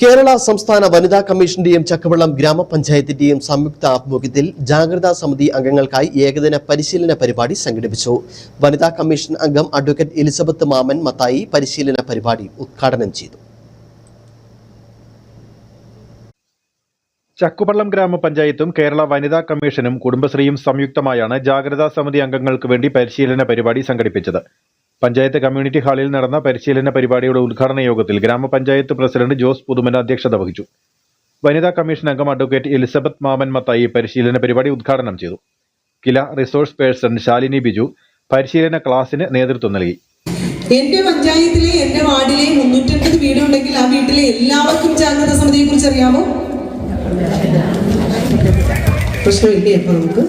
കേരള സംസ്ഥാന വനിതാ കമ്മീഷന്റെയും ചക്കവെള്ളം ഗ്രാമപഞ്ചായത്തിന്റെയും സംയുക്ത ആഭിമുഖ്യത്തിൽ ജാഗ്രതാ സമിതി അംഗങ്ങൾക്കായി ഏകദിന പരിശീലന പരിപാടി സംഘടിപ്പിച്ചു. വനിതാ കമ്മീഷൻ അംഗം അഡ്വക്കേറ്റ് എലിസബത്ത് മാമൻ മത്തായി പരിശീലന പരിപാടി ഉദ്ഘാടനം ചെയ്തു. ചക്കുപള്ളം ഗ്രാമപഞ്ചായത്തും കേരള വനിതാ കമ്മീഷനും കുടുംബശ്രീയും സംയുക്തമായാണ് ജാഗ്രതാ സമിതി അംഗങ്ങൾക്ക് വേണ്ടി പരിശീലന പരിപാടി സംഘടിപ്പിച്ചത്. പഞ്ചായത്ത് കമ്മ്യൂണിറ്റി ഹാളിൽ നടന്ന പരിശീലന പരിപാടിയുടെ ഉദ്ഘാടന യോഗത്തിൽ ഗ്രാമപഞ്ചായത്ത് പ്രസിഡന്റ് ജോസ് പുതുമന അധ്യക്ഷത വഹിച്ചു. വനിതാ കമ്മീഷൻ അംഗം അഡ്വക്കേറ്റ് എലിസബത്ത് മാമൻ മത്തായി പരിശീലന പരിപാടി ഉദ്ഘാടനം ചെയ്തു. കില റിസോഴ്സ് പേഴ്സൺ ശാലിനി ബിജു പരിശീലന ക്ലാസിന് നേതൃത്വം നൽകി. എന്റെ പഞ്ചായത്തിലെ എന്റെ വാർഡിലെ മുന്നൂറ്റൻപത് വീടുണ്ടെങ്കിൽ ആ വീട്ടിലെ എല്ലാവർക്കും ജാഗ്രത സമിതിയെ കുറിച്ച് അറിയാമോ പ്രശ്നമില്ലേ. അപ്പൊ നമുക്ക്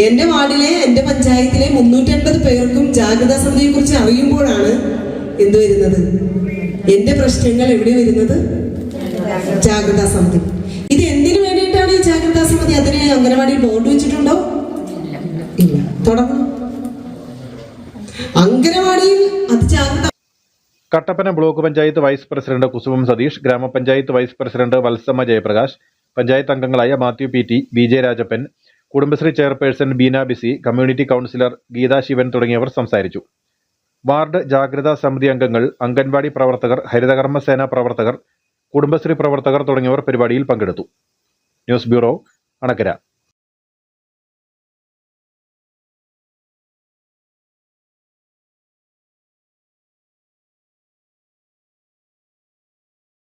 എന്റെ വാർഡിലെ എന്റെ പഞ്ചായത്തിലെ മുന്നൂറ്റൻപത് പേർക്കും ജാഗ്രതാ സമിതിയെ കുറിച്ച് അറിയുമ്പോഴാണ് എന്ത് വരുന്നത്? എന്റെ പ്രശ്നങ്ങൾ എവിടെ വരുന്നത്? ജാഗ്രതാ സമിതി. ഇത് എന്തിനു വേണ്ടിയിട്ടാണ് ഈ ജാഗ്രതാ സമിതി അതിന് അംഗനവാടി ബോർഡ് വെച്ചിട്ടുണ്ടോ? ഇല്ല. തുടങ്ങും. അംഗനവാടിയിൽ അത് ജാഗ്രത Kattappana block panchayat vice president Kusumam Satheesh gramapanchayat vice president Valsamma Jayaprakash panchayat അംഗങ്ങളായ Mathew P T B J Rajappan Kudumbashree chairperson Beena BC community counsellor Geetha Sivan തുടങ്ങിയവർ സംസാരിച്ചു. വാർഡ് ജാഗ്രതാ സമിതി അംഗങ്ങൾ അംഗൻവാടി പ്രവർത്തകർ ഹരിതകർമ്മസേന പ്രവർത്തകർ കുടുംബശ്രീ പ്രവർത്തകർ തുടങ്ങിയവർ പരിപാടിയിൽ പങ്കെടുത്തു. News bureau Anakkara.